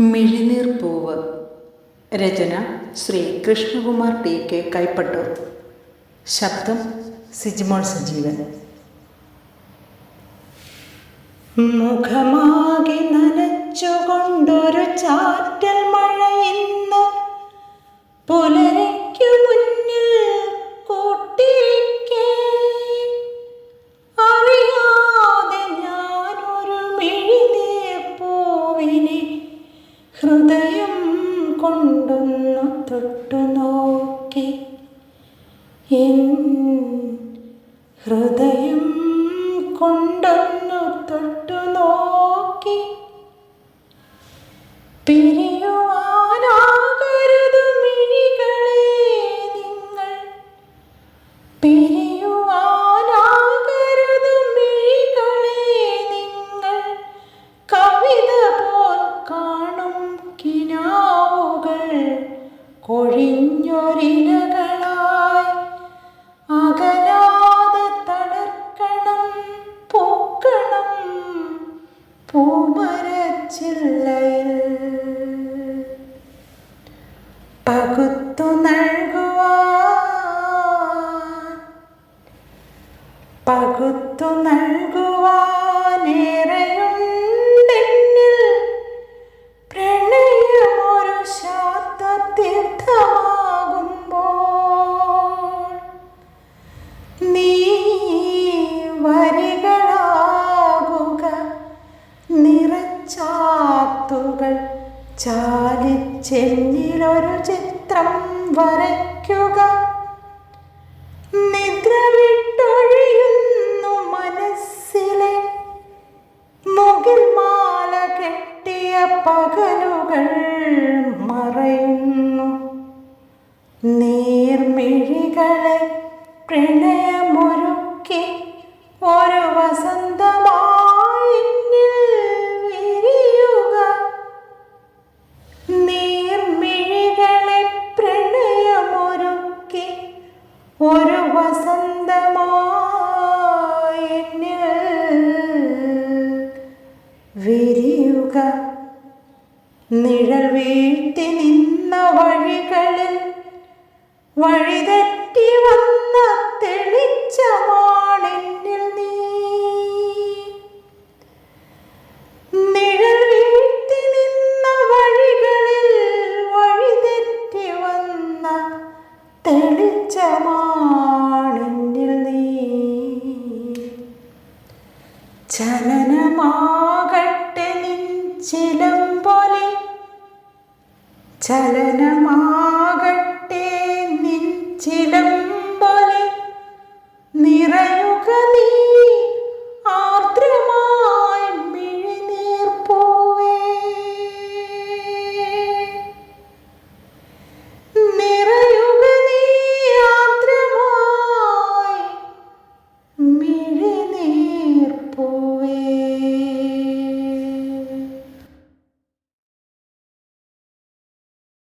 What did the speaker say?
മിഴിനീർ പൂവ് രചന Shri Krishnakumar T K Kaipattoor. ശബ്ദം സിജിമോൾ സജീവൻ. മുഖമാകെ നനച്ചുകൊണ്ടൊരു ചാറ്റൽ മഴ ഇന്ന് പുലരയ്ക്കു കൊണ്ടൊന്നു തൊട്ടു നോക്കി. എൻ ഹൃദയം കൊണ്ടൊന്നു കൊഴിഞ്ഞൊരിലകളായി അകലാതെ തളർക്കണം പൂക്കണം പൂമരച്ചില്ലയിൽ. ചാലിച്ചെന്നിലൊരു ചിത്രം വരയ്ക്കുക. നിദ്ര വിട്ടൊഴിയുന്നു മനസ്സിലെ. മുകിൽ മാല കെട്ടിയ പകലുകൾ മറയുന്നു. നീർമിഴികളെ പ്രണയമൊരുക്കി ഒരു വസന്തമായി ഒരു വസന്തമായി വിരിയുക. നിഴൽ വീഴ്ത്തി നിന്ന വഴികളിൽ വഴിതെറ്റി വന്ന തെളിച്ചമാണെന്നിൽ ചലനമാകട്ടെ നിൻ പോലെ. ചലനമാ